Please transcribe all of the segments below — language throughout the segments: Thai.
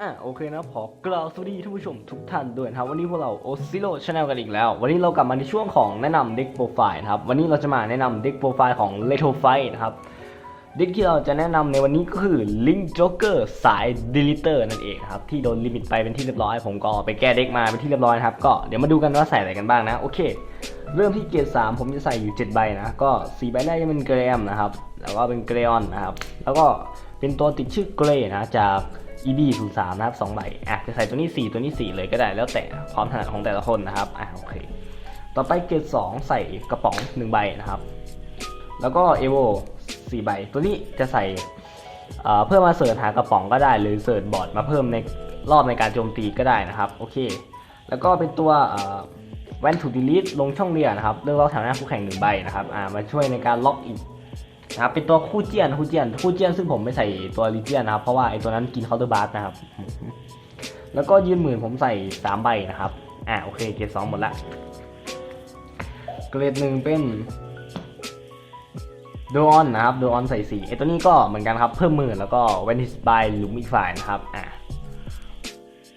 อะโอเคนะขอกล่าวสวัสดีท่านผู้ชมทุกท่านด้วยนะครับ วันนี้พวกเราโอซิโ c ช a n แนลกันอีกแล้ว วันนี้เรากลับมาในช่วงของแนะนำเด็กโปรไฟล์นะครับ วันนี้เราจะมาแนะนำเด็กโปรไฟล์ของ l e t o f i นะครับเด็กที่เราจะแนะนำในวันนี้ก็คือ Link Joker สาย Deleter นั่นเองครับ ที่โดนลิมิตไปเป็นที่เรียบร้อย ผมก็ไปแก้เด็กมาเป็นที่เรียบร้อยครับ ก็เดี๋ยวมาดูกันว่าใส่อะไรกันบ้างนะ โอเค เริ่มที่เกร์3ผมจะใส่อยู่ 7 ใบนะ ก็4ใบแรกจะเป็นเกรมนะครับ แล้วก็เป็นเกรออนนะครับ แล้วก็เป็นตัวติดชื่อเกรนะจาก EB 0 3นะครับ2ใบอะจะใส่ตัวนี้ 4 ตัวนี้ 4 เลยก็ได้แล้วแต่ความถนัดของแต่ละคนนะครับอะโอเค ต่อไปเกร์2ใส่กระป๋อง 1 ใบนะครับ แล้วก็เอโว4ใบ ตัวนี้จะใส่เอ่อเพื่อมาเสิร์ชหากระป๋องก็ได้ หรือเสิร์ชบอร์ดมาเพิ่มในรอบในการโจมตีก็ได้นะครับโอเค แล้วก็เป็นตัวแวนถูกดีลิทลงช่องเรียนะครับเรื่องล็อกแถวหน้าคู่แข่งหนึ่งใบนะครับอ่ามาช่วยในการล็อกอีก นะครับเป็นตัวคู่เจียนคู่เจียนคู่เจียนซึ่งผมไม่ใส่ตัวลิเจียนนะครับ เพราะว่าไอตัวนั้นกินเคาน์เตอร์บาร์นะครับ แล้วก็ยืนหมื่นผมใส่สามใบนะครับอ่าโอเคเกรดสองหมดละเกรดหนึ่งเป็นโดออนนะครับโดออนใส่สีไอตัวนี้ก็เหมือนกันครับเพิ่มหมื่นแล้วก็เวนิสบายหลุมอีกฝ่ายนะครับอ่า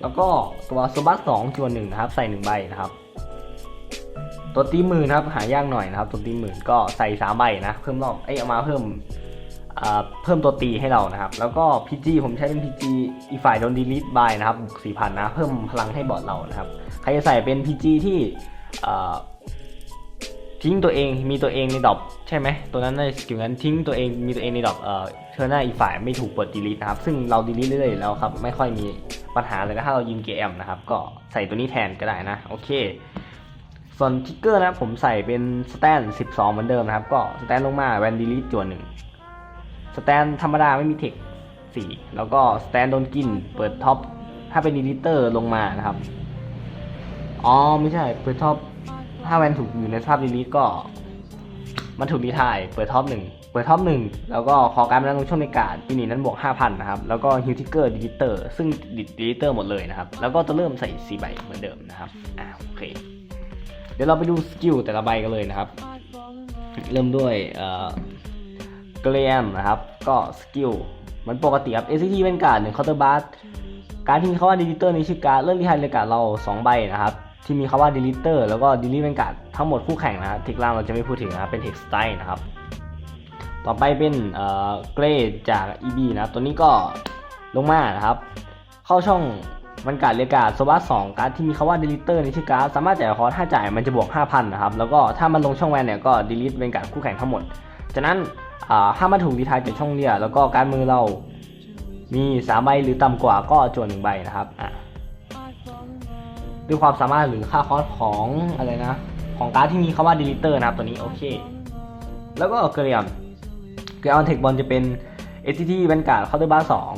แล้วก็ตัวโซบัสสองจวนหนึ่งนะครับ ใส่หนึ่งใบนะครับ ตัวตีมื่นะครับหายากหน่อยนะครับ ตัวตีมื่นก็ใส่สามใบนะเพิ่มรอบเอ้ยเอามาเพิ่มอ่าเพิ่มตัวตีให้เรานะครับ แล้วก็ PG ผมใช้เป็น PG อีฝ่ายโดนดีลิทบายนะครับบุกสี่พันนะ เพิ่มพลังให้บอร์ดเรานะครับ ใครจะใส่เป็น PG ที่อ่ทิ้งตัวเองมีตัวเองในดอปใช่ไหมตัวนั้นในสกิลนั้นทิ้งตัวเองมีตัวเองในดอปเอ่อเทอร์หน้าอีฝ่ายไม่ถูกเปิดดีลิทนะครับ ซึ่งเราดีลิทเรื่อยๆแล้วครับ ไม่ค่อยมีปัญหาเลยนะถ้าเรายิงเกมนะครับ ก็ใส่ตัวนี้แทนก็ได้นะ โอเค ส่วนทิกเกอร์นะผมใส่เป็นสแตน 12 เหมือนเดิมนะครับ ก็สแตนลงมาแวนดีลิทจวหนึ่งสแตนธรรมดาไม่มีเทค4แล้วก็สแตนโดนกินเปิดท็อปถ้าเป็นดีลิเตอร์ลงมานะครับ อ๋อไม่ใช่เปิดท็อปถ้าแวนถูกอยู่ในสภาพดีลิทก็มันถูกดีทายเปิดท็อปหนึ่งเปิดท็อปหนึ่งแล้วก็ขอการมันลงช่วงในการปีนี้นั้นบวก5,000นะครับ แล้วก็ฮิวทิกเกอร์ดีลิเตอร์ซึ่งดิดีลิเตอร์หมดเลยนะครับ แล้วก็จะเริ่มใส่4ใบเหมือนเดิมนะครับอ่าโอเค เดี๋ยวเราไปดูสกิลแต่ละใบกันเลยนะครับ เริ่มด้วยเอ่อเกรมนะครับ ก็สกิลมันปกติครับ ACT เป็นการ์ดหนึ่งคาน์เตอร์บาร์การที่มีคำว่าดีลิเตอร์ในชื่อการเริ่มที่ไทยเลกาดเรา 2 ใบนะครับ ที่มีคำว่าดีลิเตอร์แล้วก็ดีลิเป็นการ์ดทั้งหมดคู่แข่งนะเทคล่างเราจะไม่พูดถึงนะครับเป็นเทคสไตล์นะครับ ต่อไปเป็นเอ่อเกรดจาก EB นะครับ ตัวนี้ก็ลงมานะครับ เข้าช่อง มันการดเรียกาดโซบัสสองการ์ดที่มีคำว่าดีลิเตอร์ในชื่อการ์ดสามารถจ่ายคอร์สถ้าจ่ายมันจะบวก 5,000 นะครับ แล้วก็ถ้ามันลงช่องแวนเนี่ยก็ดีลิทเป็นการ์ดคู่แข่งทั้งหมด จากนั้นอ่าถ้ามันถูกดีทายจากช่องเรียแล้วก็การมือเรามี3ใบหรือต่ำกว่าก็จวนหนึ่งใบนะครับด้วยความสามารถหรือค่าคอร์สของอะไรนะ ของการ์ดที่มีคำว่าดีลิเตอร์นะครับตัวนี้โอเค แล้วก็เกรียมเกรออนเทคบอลจะเป็น STT เป็นการ์ดเคาน์เตอร์บาร์สอง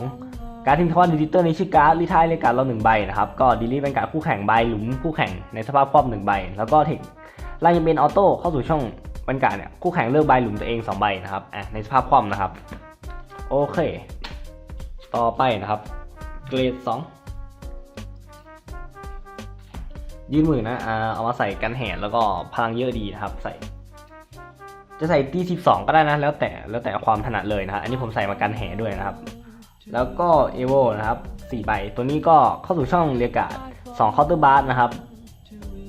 การ์ดที่มีคำว่าดีลิเตอร์ในชื่อการ์ดรีทายเลยการ์ดเราหนึ่งใบนะครับ ก็ดีลิเป็นการ์ดคู่แข่งใบหลุมคู่แข่งในสภาพครอบหนึ่งใบ แล้วก็เทคไล่ยังเป็นออโต้เข้าสู่ช่องเป็นการ์ดเนี่ยคู่แข่งเลือกใบหลุมตัวเองสองใบนะครับอะในสภาพคว่ำนะครับ โอเค ต่อไปนะครับ เกรดสองยืนมือนะอ่าเอามาใส่กันแหนแล้วก็พลังเยอะดีนะครับ ใส่ จะใส่ตี12 ก็ได้นะ แล้วแต่แล้วแต่ความถนัดเลยนะฮะอันนี้ผมใส่มากันแห่ด้วยนะครับ แล้วก็เอโวนะครับ4ใบ ตัวนี้ก็เข้าสู่ช่องเรียกกาด2เคาน์เตอร์บาร์นะครับ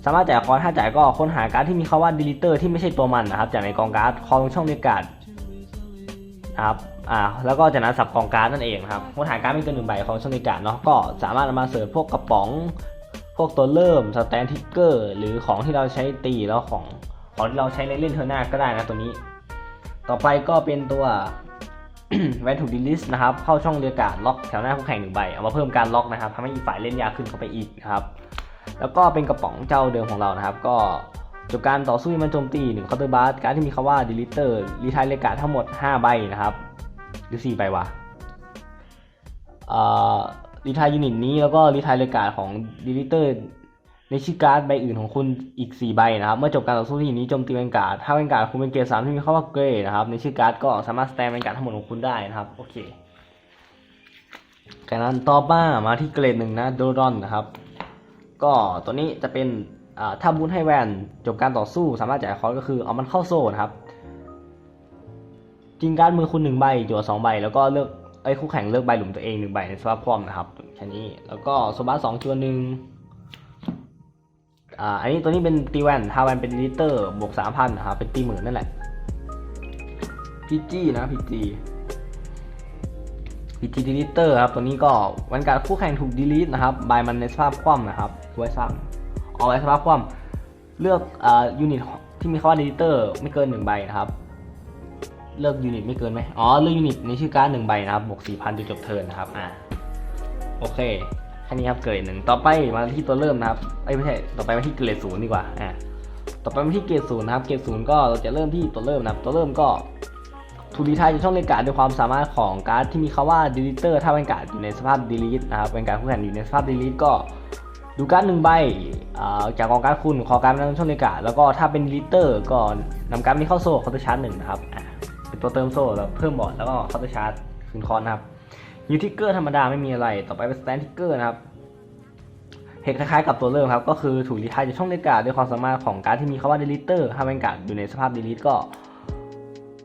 สามารถจ่ายคอร์สถ้าจ่ายก็ค้นหาการ์ดที่มีคำว่าดีลิเตอร์ที่ไม่ใช่ตัวมันนะครับ จากในกองการ์ดคอลงช่องเรียกาดนะครับอ่าแล้วก็จากนั้นสับกองการ์ดนั่นเองครับค้นหาการ์ดไม่เกินหนึ่งใบของช่องเรียกาดเนาะก็สามารถเอามาเสิร์ฟพวกกระป๋อง พวกตัวเริ่มสแตนทิกเกอร์หรือของที่เราใช้ตีแล้วของของที่เราใช้ในเล่นเทอร์นาก็ได้นะตัวนี้ ต่อไปก็เป็นตัว แวนถูกดีลิสนะครับ เข้าช่องเรียกาดล็อกแถวหน้าคู่แข่งหนึ่งใบ เอามาเพิ่มการล็อกนะครับทำให้อีกฝ่ายเล่นยากขึ้นเข้าไปอีกนะครับ แล้วก็เป็นกระป๋องเจ้าเดิมของเรานะครับ ก็จบการต่อสู้มันโจมตีหนึ่งเคาน์เตอร์บาร์การที่มีคำว่าดีลิเตอร์รีทายเรียกาดทั้งหมด 5 ใบนะครับ หรือ 4 ใบวะรีทายยูนิตนี้แล้วก็รีทายเรียกาดของดีลิเตอร์ ในชื่อการ์ดใบอื่นของคุณอีก 4 ใบนะครับ เมื่อจบการต่อสู้ที่นี้โจมตีเป็นการ์ดถ้าเป็นการ์ดคุณเป็นเกรดสามที่มีคำว่าเกรดนะครับ ในชื่อการ์ดก็สามารถสแตนเป็นการ์ดทั้งหมดของคุณได้นะครับ โอเคจากนั้นต่อมามาที่เกรดหนึ่งนะโดรอนนะครับ ก็ตัวนี้จะเป็นถ้าบูทให้แวนจบการต่อสู้สามารถจ่ายคอร์ก็คือเอามันเข้าโซ่นะครับจริงการ์ดมือคุณหนึ่งใบจั่วสองใบ แล้วก็เลือกไอ้คู่แข่งเลือกใบหลุมตัวเองหนึ่งใบในสภาพคว่ำนะครับแค่นี้แล้วก็โซบาสองจวหนึ่ง อ่าอันนี้ตัวนี้เป็นตีแวนถ้าแวนเป็นลิเตอร์บวกสามพันนะครับเป็นตีหมื่นนั่นแหละพีจีนะพีจีพีจีดีลิเตอร์ครับตัวนี้ก็วันการคู่แข่งถูกดีลิทนะครับใบมันในสภาพคว่ำนะครับไว้สร้างเอาไว้สภาพคว่ำเลือกอ่ายูนิตที่มีคำว่าดีลิเตอร์ไม่เกินหนึ่งใบนะครับเลือกยูนิตไม่เกินไหมอ๋อเลือกยูนิตในชื่อการ์ดหนึ่งใบนะครับบวกสี่พันจนจบเทิร์นนะครับอ่าโอเค แค่นี้ครับเกรดหนึ่งต่อไปมาที่ตัวเริ่มนะครับเอ้ไม่ใช่ต่อไปมาที่เกรดศูนย์ดีกว่าอ่าต่อไปมาที่เกรดศูนย์นะครับเกรดศูนย์ก็เราจะเริ่มที่ตัวเริ่มนะครับตัวเริ่มก็ถูกดีไทายจากช่องเลนการ์ดด้วยความสามารถของการ์ดที่มีคำว่า deleter ถ้าเป็นการ์ดอยู่ในสภาพ delete นะครับเป็นการดคู่แข่งอยู่ในสภาพ delete ก็ดูการ์ดหนึ่งใบอ่าจากกองการ์ดคุณขอการ์ดนั้นช่องเลนการ์ดแล้วก็ถ้าเป็น deleter ก็นำการ์ดนี้เข้าโซ่คอร์ตชาร์จหนึ่งนะครับอ่าเป็นตัวเติมโซ่แล้วเพิ่มบอร์ดแล้วก็เคาน์เตอร์ชาร์จคืนคอนนะครับ ยูทิกเกอร์ธรรมดาไม่มีอะไร ต่อไปเป็นสแตนทิกเกอร์นะครับเหตุคล้ายๆกับตัวเริ่มครับ ก็คือถูกรีไทายจากช่องเลกาดด้วยความสามารถของการที่มีคำว่า deleter ถ้าเป็นการอยู่ในสภาพ delete ก็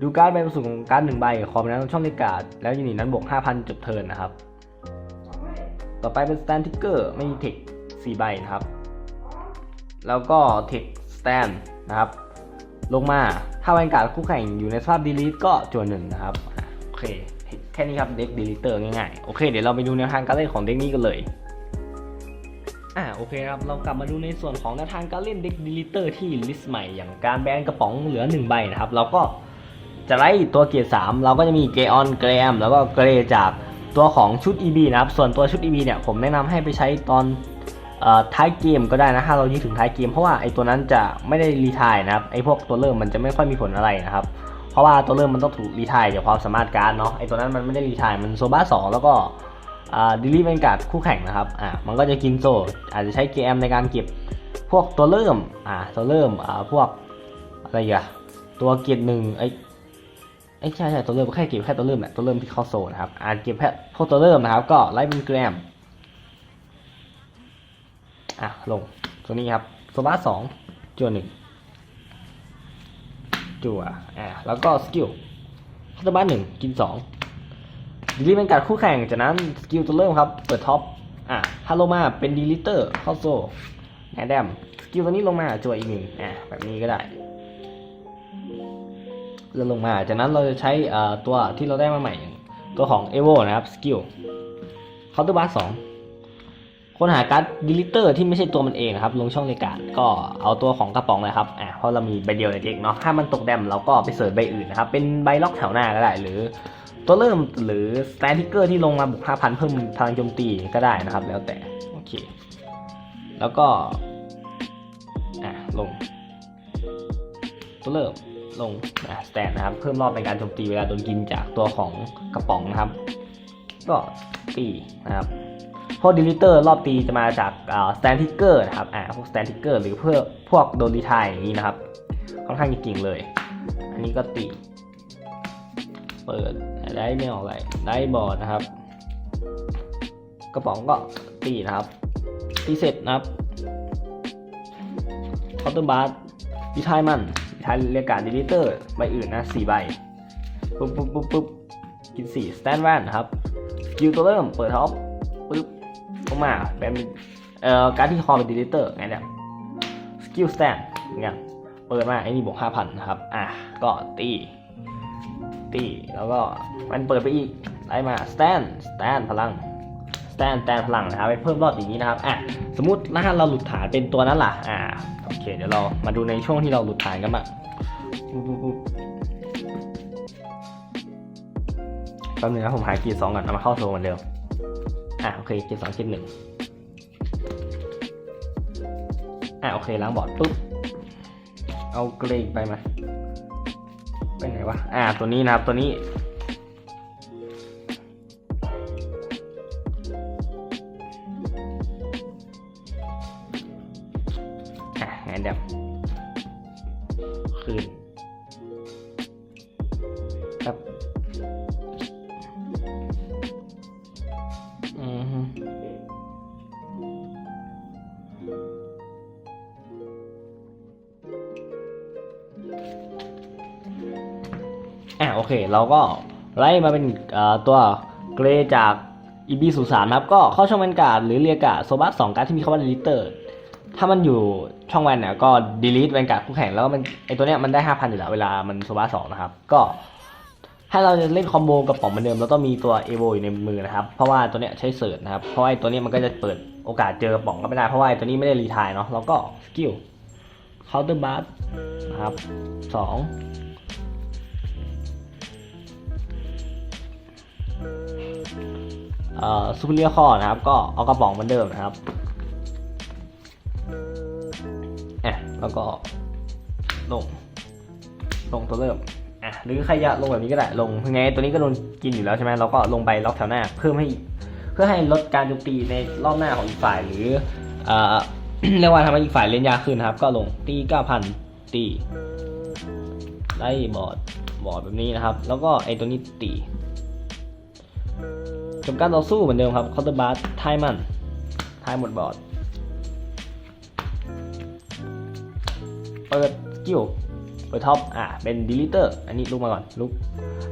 ดูการ์ดใบประสูของการ์ดหนึ่งใบขอเป็นนั้นช่องเลกาดแล้วยูนิตนั้นบวก 5,000 จบเทิร์นนะครับ ต่อไปเป็นสแตนทิกเกอร์ไม่มีเทค4ใบนะครับ แล้วก็เทคสแตนนะครับ ลงมาถ้าแวนการ์ดคู่แข่งอยู่ในสภาพ delete ก็จวนหนึ่งนะครับ โอเค ค่นี้ครับเด็ก deleter ง่ายๆ โอเค เดี๋ยวเราไปดูแนวทางการเล่นของเด็กนี้กันเลย อ่าโอเคครับ เรากลับมาดูในส่วนของแนวทางการเล่นเด็ก deleter ที่ลิสต์ใหม่ อย่างการแบนกระป๋องเหลือ 1 ใบนะครับ เราก็จะไล่ตัวเกียร์3เราก็จะมีเกออนเกรมแล้วก็เกรจากตัวของชุด EB นะครับ ส่วนตัวชุด EB เนี่ยผมแนะนำให้ไปใช้ตอนท้ายเกมก็ได้นะถ้าเรายืดถึงท้ายเกมเพราะว่าไอ้ตัวนั้นจะไม่ได้รีทายนะครับไอ้พวกตัวเริ่มมันจะไม่ค่อยมีผลอะไรนะครับ เพราะว่าตัวเริ่มมันต้องถูกรีทายจากความสามารถการ์ดเนาะไอตัวนั้นมันไม่ได้รีทายมันโซบ้าสองแล้วก็ดิลีเป็นการ์ดคู่แข่งนะครับอ่ามันก็จะกินโซอาจจะใช้เกมในการเก็บพวกตัวเริ่มอ่าตัวเริ่มอ่าพวกอะไรอะตัวเกียร์หนึ่งไอ้ไอ้ใช่ใช่ตัวเริ่มแค่เก็บแค่ตัวเริ่มแหละตัวเริ่มที่เข้าโซนะครับอ่าเก็บแค่พวกตัวเริ่มนะครับ ก็ไล่เป็นแกรมอะลงตัวนี้ครับโซบ้าสองจั่วหนึ่ง จั่วอะแล้วก็สกิลโซบ้าหนึ่งกินสองดีลีเป็นการคู่แข่งจากนั้นสกิลตัวเริ่มครับ เปิดท็อปอะถ้าลมาเป็นดีลิเตอร์เข้าโซ่แอนแดมสกิลตัวนี้ลงมาจั่วอีกหนึ่งอะแบบนี้ก็ได้เลื่อนลงมา จากนั้นเราจะใช้ตัวที่เราได้มาใหม่ ตัวของเอโวนะครับสกิลเคาน์เตอร์บาร์สอง ค้นหาการ์ดดิลิเตอร์ที่ไม่ใช่ตัวมันเองนะครับลงช่องในการดก็เอาตัวของกระป๋องเลยครับอ่าเพราะเรามีใบเดียวในเด็กเนาะถ้ามันตกแดมเราก็ไปเสิร์ชใบอื่นนะครับเป็นใบล็อกแถวหน้าก็ได้หรือ ตัวเริ่มหรือสแตนทิกเกอร์ที่ลงมาบุก5,000เพิ่มพลังโจมตีก็ได้นะครับ แล้วแต่โอเคแล้วก็อ่าลง ตัวเริ่มลงอ่าสแตนนะครับเพิ่มรอบในการโจมตีเวลาโดนกินจากตัวของกระป๋องนะครับ ก็ตีนะครับ พวกดิลิเตอร์รอบตีจะมาจากสแตนทิกเกอร์นะครับอ่าพวกสแตนทิกเกอร์หรือเพื่อพวกโดนดีทายอย่างนี้นะครับ ค่อนข้างจะเก่งเลย อันนี้ก็ตีเปิดได้ไม่ออกอะไรได้บอร์ดนะครับ กระป๋องก็ตีนะครับตีเสร็จนะครับคาน์เตอร์บาร์ดีทายมันดีทายเรียกการดิลิเตอร์ใบอื่นนะสี่ใบปุ๊บปุ๊บปุ๊บปุ๊บกินสี่สแตนแวนนะครับสกิลตัวเริ่มเปิดท็อป ลงมาเป็นเอ่อการที่คอเป็นดีเลเตอร์ไงเนี่ยสกิลสแตนเงี้ยเปิดมาไอ้นี่บวกห้าพันนะครับ อะ ก็ตีตีแล้วก็มันเปิดไปอีกไล่มาสแตนสแตนพลังสแตนสแตนพลังนะครับไปเพิ่มรอบอย่างนี้นะครับอะสมมตินะฮะเราหลุดฐานเป็นตัวนั้นล่ะอ่าโอเคเดี๋ยวเรามาดูในช่วงที่เราหลุดฐานกันบ้างบูบูบแป๊บนึงนะผมหากีย์สองก่อนเอามาเข้าโซนเหมือนเดิม อะโอเคเกรดสองเกรดหนึ่งอะโอเคล้างบอร์ดปุ๊บเอาเกรดไปมาไปไหนวะอ่าตัวนี้นะครับตัวนี้อะงานดำคืนครับ เค เราก็ไล่มาเป็นตัวเกรจากอีบีสุสานครับ ก็เข้าช่องแวนการ์ดหรือเรียกาโซบัสสองการ์ดที่มีคำว่าลิเตอร์ ถ้ามันอยู่ช่องแวนเนี่ยก็ดีลิทแวนการ์ดคู่แข่งแล้วมันไอตัวเนี้ยมันได้ห้าพันอยู่แล้วเวลามันโซบัสสองนะครับ ก็ให้เราจะเล่นคอมโบกับป๋องเหมือนเดิมแล้วก็มีตัวเอโวอยู่ในมือนะครับ เพราะว่าตัวเนี้ยใช้เสิร์ชนะครับ เพราะไอตัวเนี้ยมันก็จะเปิดโอกาสเจอกระป๋องก็ไม่ได้เพราะว่าไอตัวนี้ไม่ได้รีทายเนาะแล้วก็สกิลเคาน์เตอร์บัสนะครับสอง ซูเปอร์เรียคอนะครับ ก็เอากระป๋องเหมือนเดิมนะครับอะแล้วก็ลงลงตัวเริ่มอะหรือใครจะลงแบบนี้ก็ได้ลงยังไงตัวนี้ก็โดนกินอยู่แล้วใช่ไหมเราก็ลงไปล็อกแถวหน้า เพิ่มให้เพื่อให้ลดการโจมตีในรอบหน้าของอีกฝ่ายหรือเอ่อเรียกว่าทำให้อีกฝ่ายเล่นยากขึ้นครับ ก็ลงตี9,000ตีไล่บอดบอดแบบนี้นะครับ แล้วก็ไอตัวนี้ตี จบการต่อสู้เหมือนเดิมครับคาน์เตอร์บาร์ทายมันทายหมดบอร์ดเปิดสกิลเปิดท็อปอะเป็นดีลิเตอร์อันนี้ลุกมาก่อนลุก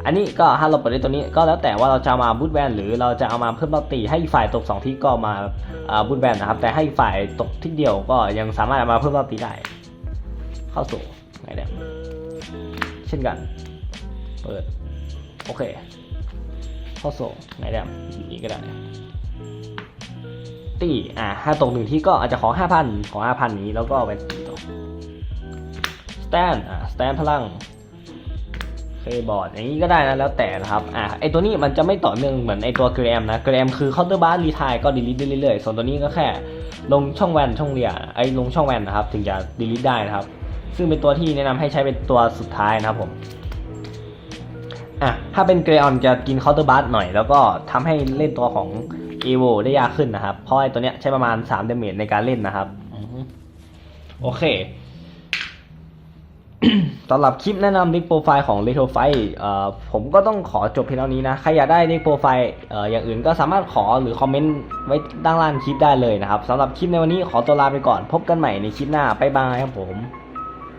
อันนี้ก็ถ้าเราเปิดได้ตัวนี้ก็แล้วแต่ว่าเราจะามาบูทแวนหรือเราจะเอามาเพิ่มเราตีให้ฝ่ายตก 2 ที่ก็มาบูทแวนนะครับ แต่ให้ฝ่ายตกที่เดียวก็ยังสามารถเอามาเพิ่มเราตีได้ เข้าสู่ไงเนี่ยเช่นกัน เปิด โอเค ข้าส่งไหนแดมอย่งนี้ก็ได้ตีอ่าถ้าตกหนึ่งที่ก็อาจจะขอห้าพันขอห้าพันนี้แล้วก็ไปตีต่อสแตนอ่าสแตนพลังเคบอร์ดอย่างนี้ก็ได้นะแล้วแต่นะครับอ่าไอตัวนี้มันจะไม่ต่อเนื่องเหมือนไอตัวเกรมนะเกรมคือเคาน์เตอร์บาร์รีทายก็ดีลิทได้เรื่อยๆส่วนตัวนี้ก็แค่ ลงช่องแวนช่องเรียไอลงช่องแวนนะครับ ถึงจะดีลิทได้นะครับ ซึ่งเป็นตัวที่แนะนำให้ใช้เป็นตัวสุดท้ายนะครับผม อะถ้าเป็นเกรออนจะกินเคาน์เตอร์บัสหน่อย แล้วก็ทำให้เล่นตัวของเอโวได้ยากขึ้นนะครับ เพราะไอ้ตัวเนี้ยใช้ประมาณ3เดเมจในการเล่นนะครับอือฮึโอเคสำหรับคลิปแนะนำดิกโปรไฟล์ของ r e t r o f i เอ่อผมก็ต้องขอจบเพียงเท่านี้นะ ใครอยากได้ดิกโปรไฟล์เอ่ออย่างอื่นก็สามารถขอหรือคอมเมนต์ไว้ด้านล่างคลิปได้เลยนะครับสำหรับคลิปในวันนี้ขอตัวลาไปก่อน พบกันใหม่ในคลิปหน้า บ๊ายบายครับผม